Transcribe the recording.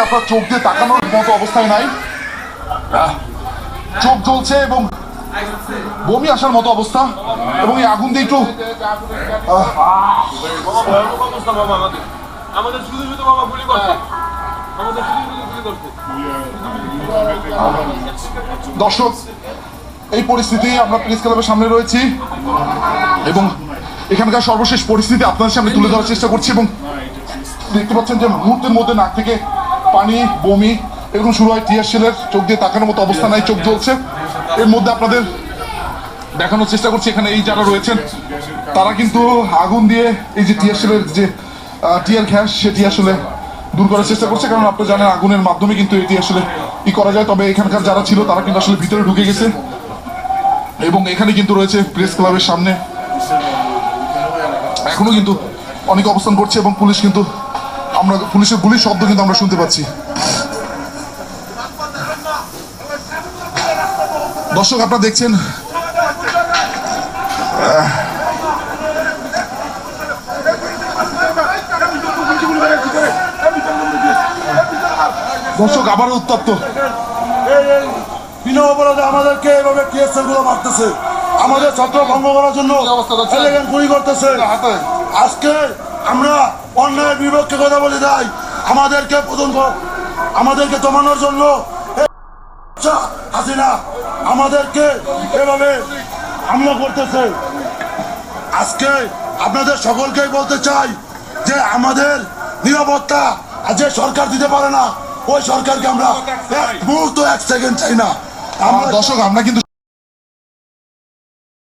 আপনার চোখ দিয়ে তাকানোর মতো অবস্থায় নাই। চোখ জ্বলছে এবং বমি আসার মতো অবস্থা এবং এই আগুন দিয়ে একটু আহ, বাবা ভয়ানক অবস্থা বাবা আমাদের আমাদের শুধু শুধু বাবা গুলি করছে। আমাদের শুধু শুধু গুলি করছে। দর্শক এই পরিস্থিতি আমরা প্রেস ক্লাবের সামনে রয়েছি এবং এখানকার সর্বশেষ পরিস্থিতি আপনাদের সামনে তুলে ধরার চেষ্টা করছি এবং দেখতে পাচ্ছেন যে মুহূর্তের মধ্যে নাক থেকে পানি, বমি, এরকম শুরু হয় টিয়ার সেলের চোখ দিয়ে তাকানোর মতো অবস্থা নাই, চোখ জ্বলছে। এর মধ্যে আপনাদের দেখানোর চেষ্টা করছি, এখানে এই যারা রয়েছেন, তারা কিন্তু আগুন দিয়ে এই যে টিয়ার সেলের যে টিয়ার গ্যাস সেটি আসলে দূর করার চেষ্টা করছে, কারণ আপনি জানেন আগুনের মাধ্যমে কিন্তু এটি আসলে ই করা যায়। তবে এখানকার যারা ছিল, তারা কিন্তু আসলে ভিতরে ঢুকে গেছে। এবং এখানে কিন্তু রয়েছে প্রেস ক্লাবের সামনে। এখনও কিন্তু অনেক অবস্থান করছে এবং পুলিশ কিন্তু আমরা পুলিশের গুলির শব্দ কিন্তু আমরা শুনতে পাচ্ছি। দর্শক আপনারা দেখছেন দর্শক আবারও উত্তপ্ত। বিনা অপরাধে আমাদেরকে এভাবে টিএসএলগুলো মারতেছে। আমাদের ছাত্র ভঙ্গ করার জন্য? গুলি করতেছে। আজকে আমরা অন্যায়ের বিপক্ষে কথা বলে দেয় আমাদেরকে আমাদেরকে দমানোর জন্য হাসিনা, আমাদেরকে এভাবে হামলা করতেছে। আজকে আপনাদের সকলকেই বলতে চাই যে আমাদের নিরাপত্তা যে সরকার দিতে পারে না, ওই সরকারকে আমরা এক মুহূর্ত, এক সেকেন্ড চাই না। আমরা দর্শক, আমরা কিন্তু